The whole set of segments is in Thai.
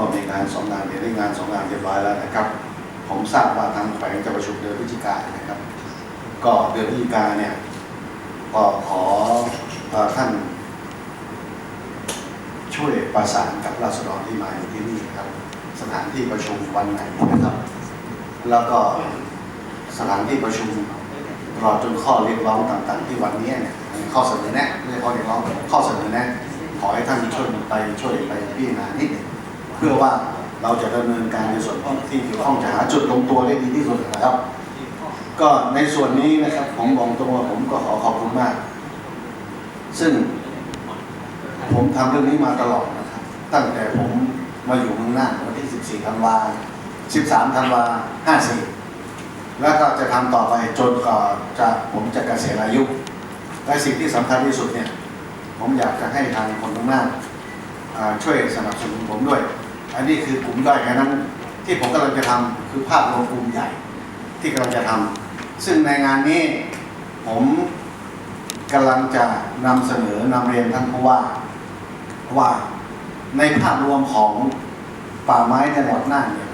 ก็มีงานสองงานเดี๋ยวได้งานสองงานเรียบร้อยแล้วนะครับ ผมทราบว่าทางแขวงจะประชุมเดือนพฤศจิกายนนะครับ ก็เดือนพฤศจิกายนเนี่ยก็ขอท่านช่วยประสานกับราษฎรที่มาอยู่ที่นี่นะครับ สถานที่ประชุมวันไหนนะครับ แล้วก็สถานที่ประชุมตลอจนข้อเรียกร้องต่างๆ ที่วันนี้เนี่ยข้อเสนอแนะไม่ใช่ข้อเรียกร้องข้อเสนอแนะขอให้ท่านช่วยไปช่วยไปพิจารณานิดหนึ่ง เพื่อว่าเราจะดำเนินการในส่วนของที่เกี่ยวข้องจะหาจุดลงตัวได้ดีที่สุดนะครับ ก็ในส่วนนี้นะครับผมบอกตรงว่าผมก็ขอขอบคุณมาก ซึ่งผมทำเรื่องนี้มาตลอดนะครับ ตั้งแต่ผมมาอยู่เมืองน่านวันที่ 14 ธันวา 13 ธันวา 54 แล้วก็จะทำต่อไปจนกว่าจะผมจะเกษียณอายุ และสิ่งที่สำคัญที่สุดเนี่ย ผมอยากจะให้ทางคนเมืองน่านอ่าช่วยสนับสนุนผมด้วย อันนี้คือกลุ่มด้อยแค่นั้น ที่ผมกำลังจะทำคือภาพรวมกลุ่มใหญ่ ที่กำลังจะทำซึ่งในงานนี้ผมกำลังจะนำเสนอนำเรียนท่านผู้ว่าว่าในภาพรวมของป่าไม้ในจังหวัดน่านเนี่ย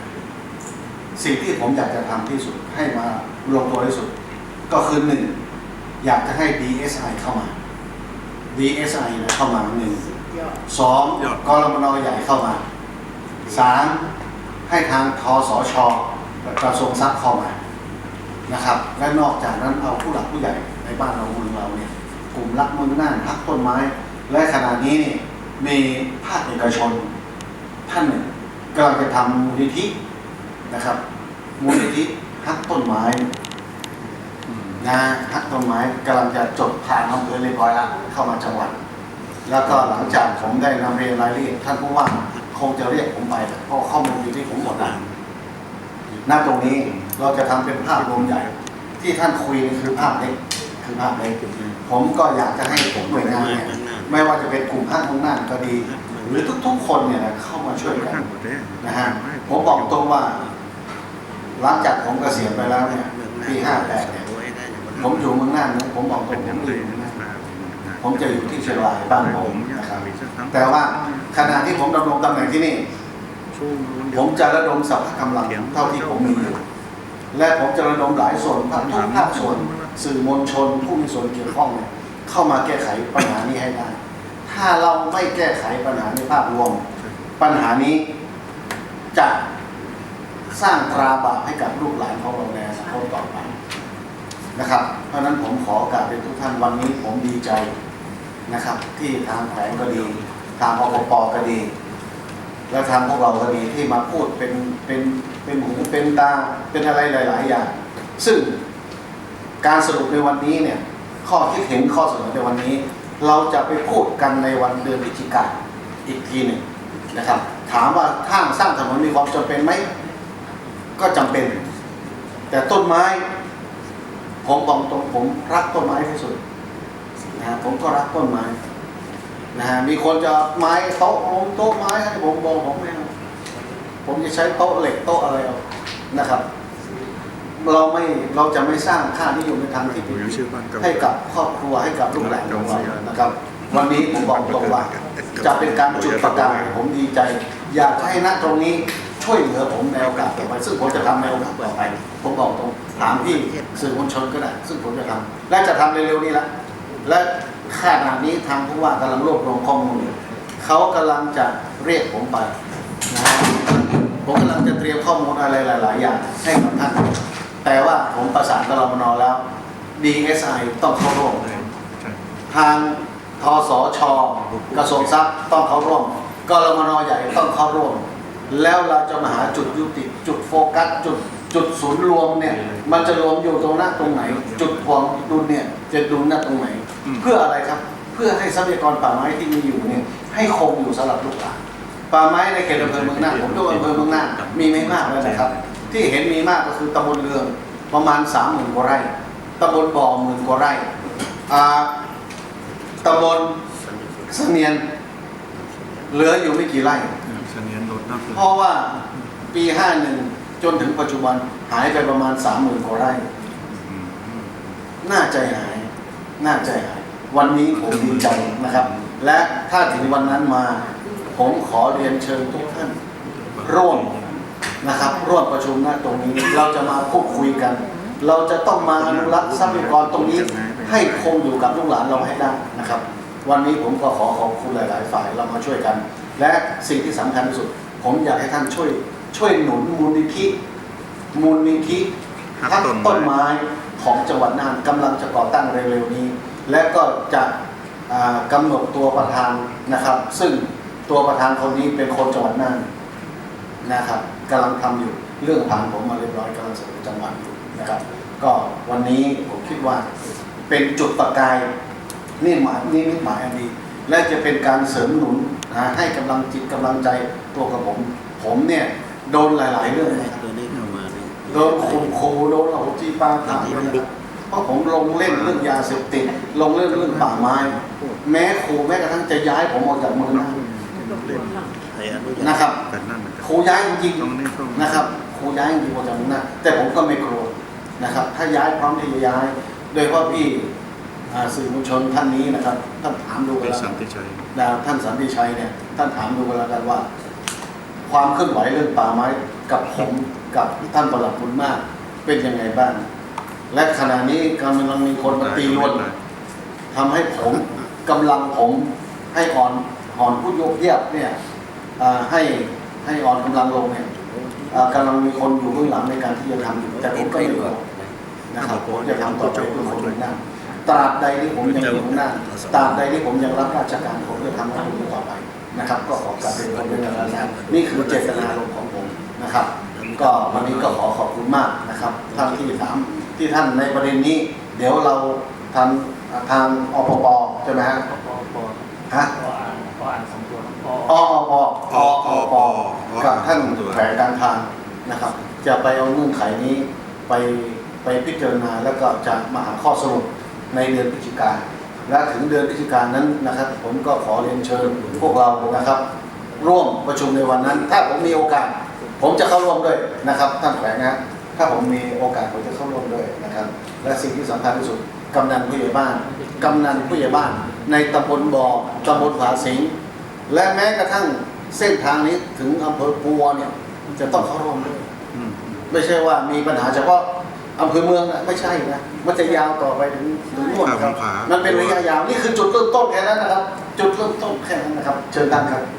สิ่งที่ผมอยากจะทำที่สุดให้มาลงตัวที่สุด ก็คือหนึ่งอยากจะให้ DSI เข้ามา DSI เข้ามาหนึ่งสองกรมนใหญ่เข้ามา สามให้ทางทสชกระทรวงทรัพย์เข้ามานะครับและนอกจากนั้นเอาผู้หลักผู้ใหญ่ในบ้านเราเมืองเราเนี่ยกลุ่มรักเมืองน่านรักต้นไม้ และขณะนี้มีภาคเอกชนท่านหนึ่งกำลังจะทำมูลนิธินะครับ มูลนิธิฮักต้นไม้นะฮักต้นไม้กำลังจะจดผ่านอำเภอเรียบร้อยแล้วเข้ามาจังหวัด แล้วก็หลังจากผมได้นำเรียนรายละเอียดท่านผู้ว่า คงจะเรียกผมไปเพราะข้อมูลอยู่ที่ผมหมดแล้วหน้าตรงนี้เราจะทำเป็นภาพรวมใหญ่ ที่ท่านคุยนี่คือภาพเล็กคือภาพเล็กผมก็อยากจะให้ผมหน่วยงานเนี่ยไม่ว่าจะเป็นกลุ่มภาคตรงน่านก็ดี หรือทุก ๆ คนเนี่ยนะเข้ามาช่วยกันนะฮะผมบอกตรงว่าหลังจากผมเกษียณไปแล้วเนี่ยปีห้าแปดเนี่ยผมอยู่เมืองน่านนะผมบอกตรงผมไม่อยู่เมืองน่าน ผมจะอยู่ที่เชียงรายบ้านผมนะครับแต่ว่าขณะที่ผมดำรงตำแหน่งที่นี่ ผมจะระดมสรรพกำลังเท่าที่ผมมีอยู่และผมจะระดมหลายส่วนภาคทุกภาคส่วนสื่อมวลชนผู้มีส่วนเกี่ยวข้องเนี่ยเข้ามาแก้ไขปัญหานี้ให้ได้ ถ้าเราไม่แก้ไขปัญหาในภาพรวม ปัญหานี้จะสร้างตราบาปให้กับลูกหลานของเราในอนาคตต่อไปนะครับ เพราะฉะนั้นผมขอโอกาสเป็นทุกท่านวันนี้ผมดีใจ นะครับ ที่ทางแขวงก็ดี ทางอปปก็ดี และทางพวกเราก็ดีที่มาพูดเป็นเป็นเป็นหูเป็นตาเป็นอะไรหลาย ๆ อย่าง ซึ่งการสรุปในวันนี้เนี่ยข้อคิดเห็นข้อเสนอในวันนี้ เราจะไปพูดกันในวันเดือนพฤศจิกายนอีกทีหนึ่งนะครับ ถามว่าทางสร้างถนนมีความจำเป็นไหมก็จำเป็น แต่ต้นไม้ ผมบอกตรงผมรักต้นไม้ที่สุด นะฮะผมก็รักต้นไม้นะฮะมีคนจะไม้โต๊ะโต๊ะไม้ให้ผมบอกผมไม่เอาผมจะใช้โต๊ะเหล็กโต๊ะอะไรเอานะครับ เราไม่เราจะไม่สร้างค่านิยมในทางที่ผิดให้กับครอบครัวให้กับลูกหลานของเรานะครับ วันนี้ผมบอกตรงว่า จะเป็นการจุดประกายผมดีใจ อยากให้ณตรงนี้ช่วยเหลือผมในโอกาสต่อไปซึ่งผมจะทำในโอกาสต่อไป ผมบอกตรงถามพี่สื่อมวลชนก็ได้ ซึ่งผมจะทำและจะทำเร็วๆนี้ละ และขณะนี้ทางผู้ว่ากำลังรวบรวมข้อมูลอยู่เขากำลังจะเรียกผมไปนะฮะผมกำลังจะเตรียมข้อมูลอะไรหลาย ๆ อย่างให้กับท่าน แต่ว่าผมประสานกับรมนแล้ว DSI ต้องเข้าร่วมทางทสชกระทรวงทรัพย์ต้องเข้าร่วมกรมนใหญ่ต้องเข้าร่วม แล้วเราจะมาหาจุดยุติจุดโฟกัสจุดจุดศูนย์รวมเนี่ยมันจะรวมอยู่ตรงหน้าตรงไหน จุดรวมดุลเนี่ยจะดุลหน้าตรงไหน เพื่ออะไรครับ เพื่อให้ทรัพยากรป่าไม้ที่มีอยู่เนี่ยให้คงอยู่สำหรับลูกหลานป่าไม้ในเขตอำเภอเมืองน่านผมดูอำเภอเมืองน่านมีไม่มากแล้วนะครับ ที่เห็นมีมากก็คือตำบลเรืองประมาณสามหมื่นกว่าไร่ตำบลบ่อหมื่นกว่าไร่อ่าตำบลเสนียนเหลืออยู่ไม่กี่ไร่เสนียนโดดนับเลยเพราะว่าปี51จนถึงปัจจุบันหายไปประมาณ30,000กว่าไร่อืมน่าใจหาย น่าใจหายวันนี้ผมดีใจนะครับ และถ้าถึงวันนั้นมา ผมขอเรียนเชิญทุกท่านร่วมนะครับ ร่วมประชุมณตรงนี้เราจะมาพูดคุยกัน เราจะต้องมาอนุรักษ์ทรัพยากรตรงนี้ ให้คงอยู่กับลูกหลานเราให้ได้นะครับ วันนี้ผมก็ขอขอบคุณหลาย ๆ ฝ่ายเรามาช่วยกัน และสิ่งที่สำคัญที่สุด ผมอยากให้ท่านช่วย ช่วยหนุนมูลนิธิมูลนิธิครับทักต้นไม้ต้นไม้ ของจังหวัดน่านกำลังจะก่อตั้งเร็วๆนี้ และก็จะอ่ากำหนดตัวประธานนะครับ ซึ่งตัวประธานคนนี้เป็นคนจังหวัดน่านนะครับกำลังทำอยู่เรื่องผ่านผมมาเรียบร้อยกำลังส่งจังหวัดอยู่นะครับ ก็วันนี้ผมคิดว่าเป็นจุดประกายนี่หมายนี่นิหมายอันดี และจะเป็นการเสริมหนุนนะให้กำลังจิตกำลังใจตัวกับผม ผมเนี่ยโดนหลาย ๆ เรื่องนะครับ ดนข่มขู่โดนเอาจีปาถามเลยนะครับเพราะผมลงเล่นเรื่องยาเสพติดลงเรื่องเรื่องป่าไม้ แม้ขู่แม้กระทั่งจะย้ายผมออกจากเมืองน่านเล่นให้อนุญาตนะครับแต่นั่นมันจะขู่ย้ายจริงตรงนี้ตรงๆนะครับขู่ย้ายจริงๆออกจากเมืองน่านแต่ผมก็ไม่กลัวนะครับ ถ้าย้ายพร้อมที่จะย้าย โดยเฉพาะพี่อ่าสื่อมวลชนท่านนี้นะครับท่านถามดูกันเป็นแล้วสักันนติชัยนะท่านสันติชัยเนี่ยท่านถามดูกันแล้วกันว่า ความเคลื่อนไหวเรื่องป่าไม้กับผมกับท่านประหลัดบุญมาก เป็นยังไงบ้าง และขณะนี้กำลังมีคนมาตีรวนทำให้ผมกำลังผมให้อ่อนอ่อนผู้โยกเยียบเนี่ยให้ให้อ่อนกำลังลงเนี่ยกำลังมีคนอยู่เบื้องหลังในการที่จะทำอยู่แต่ผมก็ไม่กลัวนะครับผมจะทำต่อไปเพื่อคนเมืองน่านตราบใดที่ผมยังอยู่ข้างหน้าตราบใดที่ผมยังรับราชการผมจะทำหน้าที่ต่อไป นะครับ ก็ขอกลับเรียนคนเป็นอย่างนั้นนี่คือเจตนารมณ์ของผมนะครับ ก็วันนี้ก็ขอขอบคุณมากนะครับท่านที่ถามที่ท่านในประเด็นนี้ เดี๋ยวเราทางทางอปปใช่ไหมฮะปอปอฮะปออ่านปออ่านสองตัวปอออปออปกับท่านแขวงการทางนะครับ จะไปเอาเงื่อนไขนี้ไปไปพิจารณาแล้วก็จะมาหาข้อสรุปในเดือนพฤศจิกา และถึงเดือนพฤศจิกายนนั้นนะครับ ผมก็ขอเรียนเชิญพวกเรานะครับ ร่วมประชุมในวันนั้น ถ้าผมมีโอกาส ผมจะเข้าร่วมด้วยนะครับท่านแขวงนะถ้าผมมีโอกาสผมจะเข้าร่วมด้วยนะครับ และสิ่งที่สำคัญที่สุดกำนันผู้ใหญ่บ้านกำนันผู้ใหญ่บ้าน ในตำบลบ่อตำบลผาสิงและแม้กระทั่งเส้นทางนี้ถึงอำเภอปัวเนี่ยจะต้องเข้าร่วมด้วยไม่ใช่ว่ามีปัญหาเฉพาะ อำเภอเมืองนะไม่ใช่นะมันจะยาวต่อไปถึงถึงนู่นนะครับมันเป็นระยะยาวนี่คือจุดเริ่มต้นแค่นั้นนะครับ จุดเริ่มต้นแค่นั้นนะครับ เชิญท่านครับ